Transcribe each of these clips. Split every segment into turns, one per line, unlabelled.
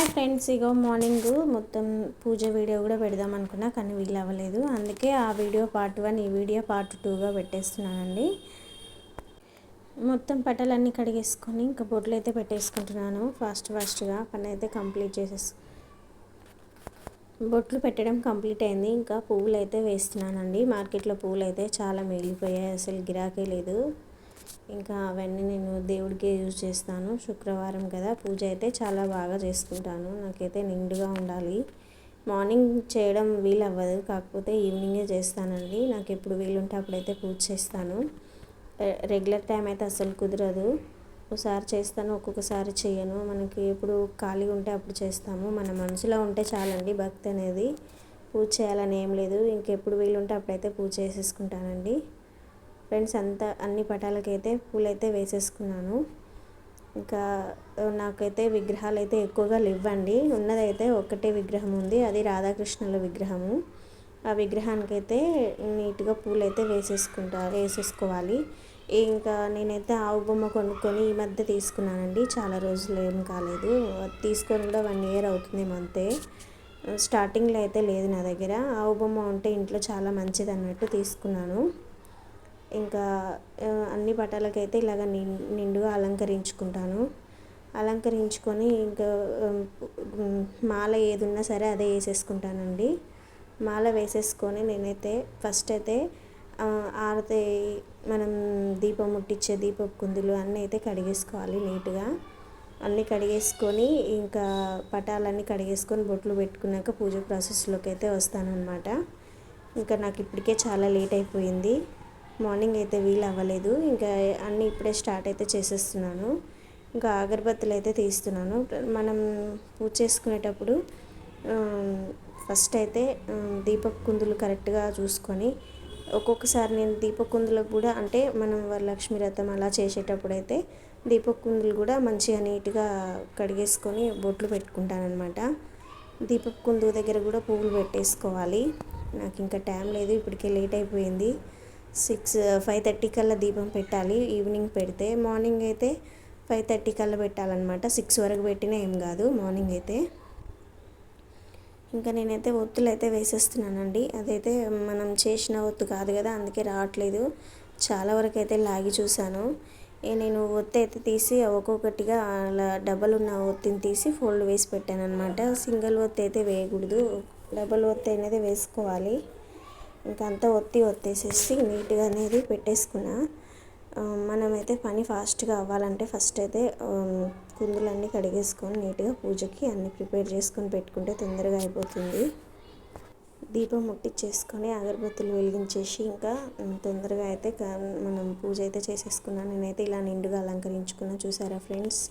Hi friends ఇగో morning మొత్తం పూజ video కూడా పెడదాం అనుకున్నా కానీ వీలు అవ్వలేదు అందుకే ఆ వీడియో పార్ట్ వన్ ఈ వీడియో పార్ట్ టూగా పెట్టేస్తున్నానండి. మొత్తం పటాలన్నీ కడిగేసుకొని ఇంకా బొట్లు అయితే పెట్టేసుకుంటున్నాను ఫాస్ట్ ఫాస్ట్గా పని అయితే కంప్లీట్ చేసేసి బొట్లు పెట్టడం కంప్లీట్ అయింది. ఇంకా పువ్వులు అయితే వేస్తున్నానండి. మార్కెట్లో పువ్వులు అయితే చాలా మిగిలిపోయాయి. అసలు గిరాకీ లేదు. ఇంకా అవన్నీ నేను దేవుడికే యూజ్ చేస్తాను. శుక్రవారం కదా పూజ అయితే చాలా బాగా చేసుకుంటాను. నాకైతే నిండుగా ఉండాలి. మార్నింగ్ చేయడం వీలు అవ్వదు కాకపోతే ఈవినింగే చేస్తానండి. నాకు ఎప్పుడు వీలుంటే అప్పుడైతే పూజ చేస్తాను. రెగ్యులర్ టైం అయితే అసలు కుదరదు. ఒకసారి చేస్తాను ఒక్కొక్కసారి చేయను. మనకి ఎప్పుడు ఖాళీ ఉంటే అప్పుడు చేస్తాము. మన మనసులో ఉంటే చాలండి భక్తి అనేది. పూజ చేయాలని ఏం లేదు. ఇంకెప్పుడు వీలుంటే అప్పుడైతే పూజ చేసేసుకుంటానండి. ఫ్రెండ్స్ అంతా అన్ని పటాలకైతే పూలైతే వేసేసుకున్నాను. ఇంకా నాకైతే విగ్రహాలు అయితే ఎక్కువగా లేవండి. ఉన్నదైతే ఒకటే విగ్రహం ఉంది. అది రాధాకృష్ణుల విగ్రహము. ఆ విగ్రహానికి అయితే నీట్గా పూలు అయితే వేసేసుకుంటా వేసేసుకోవాలి. ఇంకా నేనైతే ఆవు బొమ్మ కొనుక్కొని ఈ మధ్య తీసుకున్నానండి. చాలా రోజులు ఏం కాలేదు. తీసుకొని కూడా వన్ ఇయర్ అవుతుంది అంతే స్టార్టింగ్లో అయితే లేదు నా దగ్గర. ఆవు బొమ్మ ఉంటే ఇంట్లో చాలా మంచిది అన్నట్టు తీసుకున్నాను. ఇంకా అన్ని పటాలకైతే ఇలాగ నిండుగా అలంకరించుకుంటాను. అలంకరించుకొని ఇంకా మాల ఏది ఉన్నా సరే అదే వేసేసుకుంటానండి. మాల వేసేసుకొని నేనైతే ఫస్ట్ అయితే ఆరతి మనం దీపం ముట్టించే దీపపు కుందులు అన్నీ అయితే కడిగేసుకోవాలి నీట్గా. అన్నీ కడిగేసుకొని ఇంకా పటాలన్నీ కడిగేసుకొని బొట్లు పెట్టుకున్నాక పూజ ప్రాసెస్లోకి అయితే వస్తానన్నమాట. ఇంకా నాకు ఇప్పటికే చాలా లేట్ అయిపోయింది. మార్నింగ్ అయితే వీలు అవ్వలేదు. ఇంకా అన్నీ ఇప్పుడే స్టార్ట్ అయితే చేసేస్తున్నాను. ఇంకా అగరబత్తులు అయితే తీస్తున్నాను. మనం పూజ చేసుకునేటప్పుడు ఫస్ట్ అయితే దీపక్ కుందులు కరెక్ట్గా చూసుకొని ఒక్కొక్కసారి నేను దీపక్ కుందులకు కూడా అంటే మనం వరలక్ష్మి రథం అలా చేసేటప్పుడు అయితే దీపక్ కుందులు కూడా మంచిగా నీట్గా కడిగేసుకొని బొట్లు పెట్టుకుంటాను అనమాట దీపక్ కుందు దగ్గర కూడా పువ్వులు పెట్టేసుకోవాలి. నాకు ఇంకా టైం లేదు ఇప్పటికే లేట్ అయిపోయింది. సిక్స్ ఫైవ్ థర్టీ కల్లా దీపం పెట్టాలి ఈవినింగ్ పెడితే. మార్నింగ్ అయితే ఫైవ్ థర్టీ కల్లా పెట్టాలన్నమాట. సిక్స్ వరకు పెట్టినా ఏం కాదు మార్నింగ్ అయితే. ఇంకా నేనైతే ఒత్తులు అయితే వేసేస్తున్నానండి. అదైతే మనం చేసిన ఒత్తు కాదు కదా అందుకే రావట్లేదు. చాలా వరకు అయితే లాగి చూశాను. నేను ఒత్తి అయితే తీసి ఒక్కొక్కటిగా అలా డబల్ ఉన్న ఒత్తిని తీసి ఫోల్డ్ వేసి పెట్టాను అనమాట సింగిల్ ఒత్తి అయితే వేయకూడదు. డబల్ ఒత్తి అనేది వేసుకోవాలి. ఇంకంతా అంతా ఒత్తి ఒత్తేసేసి నీట్గా అనేది పెట్టేసుకున్నా. మనమైతే పని ఫాస్ట్గా అవ్వాలంటే ఫస్ట్ అయితే కుందులన్నీ కడిగేసుకొని నీట్గా పూజకి అన్నీ ప్రిపేర్ చేసుకొని పెట్టుకుంటే తొందరగా అయిపోతుంది. దీపం ముట్టించేసుకొని అగరబత్తులు వెలిగించేసి ఇంకా తొందరగా అయితే మనం పూజ అయితే చేసేసుకున్నాను నేనైతే ఇలా నిండుగా అలంకరించుకున్నా. చూసారా ఫ్రెండ్స్?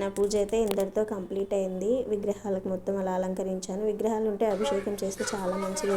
నా పూజ అయితే ఇందరితో కంప్లీట్ అయింది. విగ్రహాలకు మొత్తం అలా అలంకరించాను. విగ్రహాలు ఉంటే అభిషేకం చేస్తే చాలా మంచిది.